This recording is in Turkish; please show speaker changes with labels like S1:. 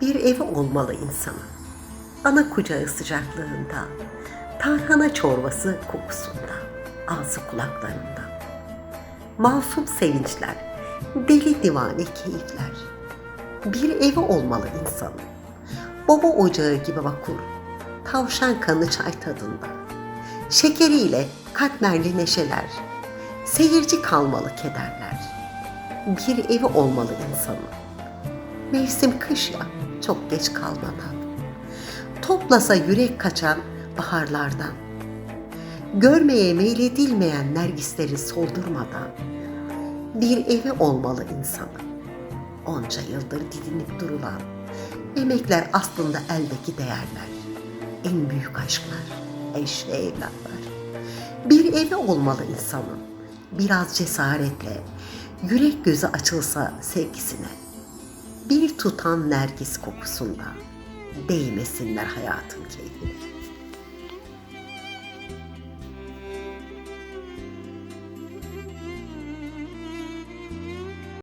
S1: Bir evi olmalı insanın. Ana kucağı sıcaklığında, tarhana çorbası kokusunda, ağzı kulaklarında. Masum sevinçler, deli divane keyifler. Bir evi olmalı insanın. Baba ocağı gibi vakur, tavşan kanı çay tadında. Şekeriyle katmerli neşeler, seyirci kalmalı kederler. Bir evi olmalı insanın. Mevsim kış ya, çok geç kalmadan. Toplasa yürek kaçan baharlardan. Görmeye meyledilmeyen nergisleri soldurmadan. Bir evi olmalı insanın. Onca yıldır didinip durulan. Emekler aslında eldeki değerler. En büyük aşklar, eş ve evlatlar. Bir evi olmalı insanın. Biraz cesaretle, yürek gözü açılsa sevgisine. Bir tutan nergis kokusunda değmesinler hayatın keyfine.